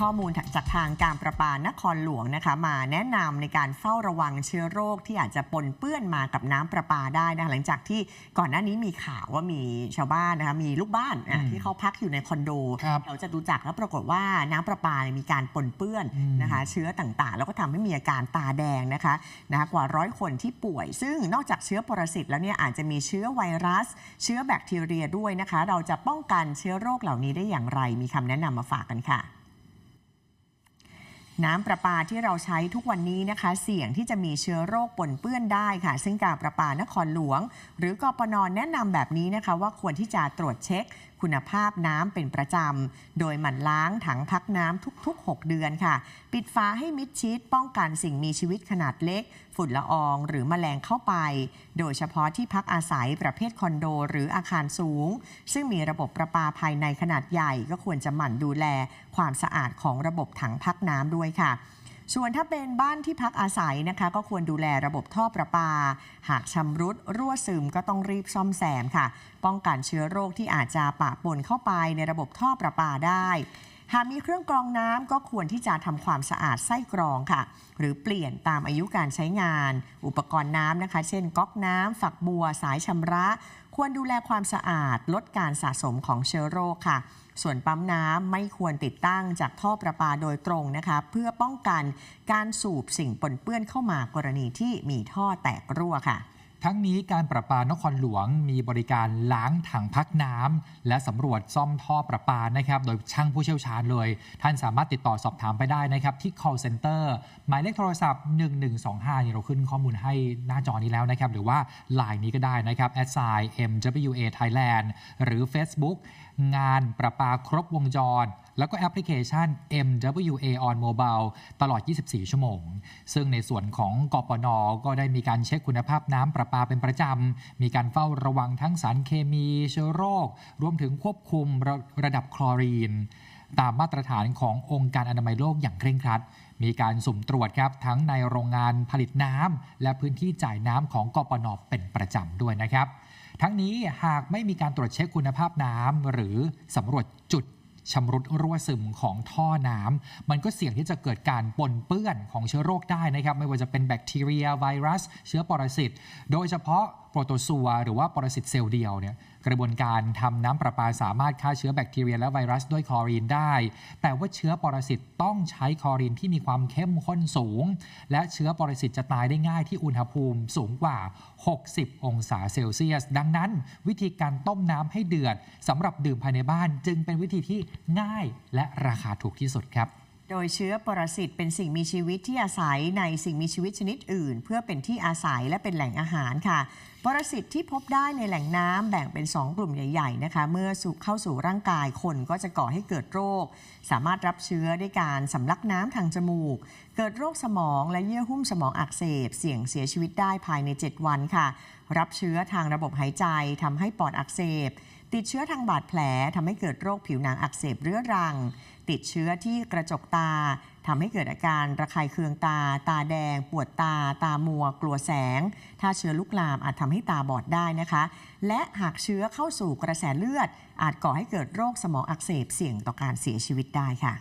ข้อมูลจากทางการประปานครหลวงนะคะ มาแนะนำในการเฝ้าระวังเชื้อโรคที่อาจจะปนเปื้อนมากับน้ำประปาได้นะคะหลังจากที่ก่อนหน้านี้มีข่าวว่ามีชาวบ้านนะคะมีลูกบ้านอะอืมที่เขาพักอยู่ในคอนโดครับแถวจตุจักรแล้วปรากฏว่าน้ำประปาเนี่ยมีการปนเปื้อนอืมนะคะ เชื้อต่างๆ แล้วก็ทำให้มีอาการตาแดงนะคะนะคะกว่าร้อยคนที่ป่วย ซึ่งนอกจากเชื้อปรสิตแล้วเนี่ยอาจจะมีเชื้อไวรัส เชื้อแบคทีเรียด้วยนะคะ เราจะป้องกันเชื้อโรคเหล่านี้ได้อย่างไร มีคำแนะนำมาฝากกันค่ะ น้ำประปาที่เราใช้ทุกวันนี้นะคะ เสี่ยงที่จะมีเชื้อโรคปนเปื้อนได้ค่ะ ซึ่งการประปานครหลวง หรือกปนแนะนำแบบนี้นะคะ ว่าควรที่จะตรวจเช็คคุณภาพน้ำเป็นประจำ โดยหมั่นล้างถังพักน้ำทุก ๆ 6 เดือนค่ะ ปิดฝาให้มิดชิดป้องกันสิ่งมีชีวิตขนาดเล็ก ฝุ่นละออง หรือแมลงเข้าไป โดยเฉพาะที่พักอาศัยประเภทคอนโด หรืออาคารสูง ซึ่งมีระบบประปาภายในขนาดใหญ่ ก็ควรจะหมั่นดูแลความสะอาดของระบบถังพักน้ำด้วยค่ะ ส่วนถ้าเป็นบ้านที่พักอาศัยนะคะ ก็ควรดูแลระบบท่อประปา หากชำรุดรั่วซึมก็ต้องรีบซ่อมแซมค่ะ ป้องกันเชื้อโรคที่อาจจะปะปนเข้าไปในระบบท่อประปาได้ หากมีเครื่องกรองน้ำก็ควรที่จะทำความสะอาดไส้กรองค่ะ หรือเปลี่ยนตามอายุการใช้งาน อุปกรณ์น้ำนะคะ เช่นก๊อกน้ำฝักบัว สายชำระ ควรดูแลความสะอาด ลดการสะสมของเชื้อโรคค่ะ ส่วนปั๊มน้ำไม่ควรติดตั้งจากท่อประปาโดยตรงนะคะ เพื่อป้องกันการสูบสิ่งปนเปื้อนเข้ามากรณีที่มีท่อแตกรั่วค่ะ ทั้งนี้การประปานครหลวงมีบริการล้างถังพักน้ำและสำรวจซ่อมท่อประปานะครับ โดยช่างผู้เชี่ยวชาญเลย ท่านสามารถติดต่อสอบถามไปได้นะครับ ที่ call center หมายเลขโทรศัพท์ 1125นี่เราขึ้นข้อมูลให้หน้าจอนี้แล้วนะครับ หรือว่า Line นี้ก็ได้นะครับ a s i MWA Thailand หรือ Facebook งานประปาครบวงจร แล้วก็แอปพลิเคชัน MWA on Mobile ตลอด 24 ชั่วโมง ซึ่งในส่วนของกปนก็ได้มีการเช็คคุณภาพน้ำประปาเป็นประจำ มีการเฝ้าระวังทั้งสารเคมีเชื้อโรค รวมถึงควบคุมระระดับคลอรีน ตามมาตรฐานขององค์การอนามัยโลกอย่างเคร่งครัด มีการสุ่มตรวจครับ ทั้งในโรงงานผลิตน้ำและพื้นที่จ่ายน้ำของกปนเป็นประจำด้วยนะครับ ทั้งนี้หากไม่มีการตรวจเช็คคุณภาพน้ำหรือสำรวจจุด ชำรุดรั่วซึมของท่อน้ำมันก็เสี่ยงที่จะเกิดการปนเปื้อนของเชื้อโรคได้นะครับ ไม่ว่าจะเป็นแบคทีเรียไวรัส เชื้อปรสิต โดยเฉพาะ รโตซัวหรือว่าปรสิตเซลล์เดียวเนี่ยกระบวนการทำน้ำประปาสามารถฆ่าเชื้อแบคทีเรียและไวรัสด้วยคลอรีนได้ แต่ว่าเชื้อปรสิตต้องใช้คลอรีนที่มีความเข้มข้นสูง และเชื้อปรสิตจะตายได้ง่ายที่อุณหภูมิสูงกว่า 60 องศาเซลเซียส ดังนั้น วิธีการต้มน้ำให้เดือดสำหรับดื่มภายในบ้าน จึงเป็นวิธีที่ง่ายและราคาถูกที่สุดครับ โดยเชื้อปรสิตเป็นสิ่งมีชีวิตที่อาศัยในสิ่งมีชีวิตชนิดอื่น เพื่อเป็นที่อาศัยและเป็นแหล่งอาหารค่ะ ปรสิตที่พบได้ในแหล่งน้ำแบ่งเป็น 2 กลุ่มใหญ่ๆนะคะ เมื่อสู่เข้าสู่ร่างกายคนก็จะก่อให้เกิดโรค สามารถรับเชื้อด้วยการสำลักน้ำทางจมูก เกิดโรคสมองและเยื่อหุ้มสมองอักเสบ เสี่ยงเสียชีวิตได้ภายใน 7 วันค่ะ รับเชื้อทางระบบหายใจทำให้ปอดอักเสบ ติดเชื้อทางบาดแผลทำให้เกิดโรคผิวหนังอักเสบเรื้อรัง ติดเชื้อที่กระจกตาทำให้เกิดอาการระคายเคืองตา ตาแดง ปวดตา ตามัว กลัวแสง ถ้าเชื้อลุกลามอาจทำให้ตาบอดได้นะคะ และหากเชื้อเข้าสู่กระแสเลือด อาจก่อให้เกิดโรคสมองอักเสบเสี่ยงต่อการเสียชีวิตได้ค่ะ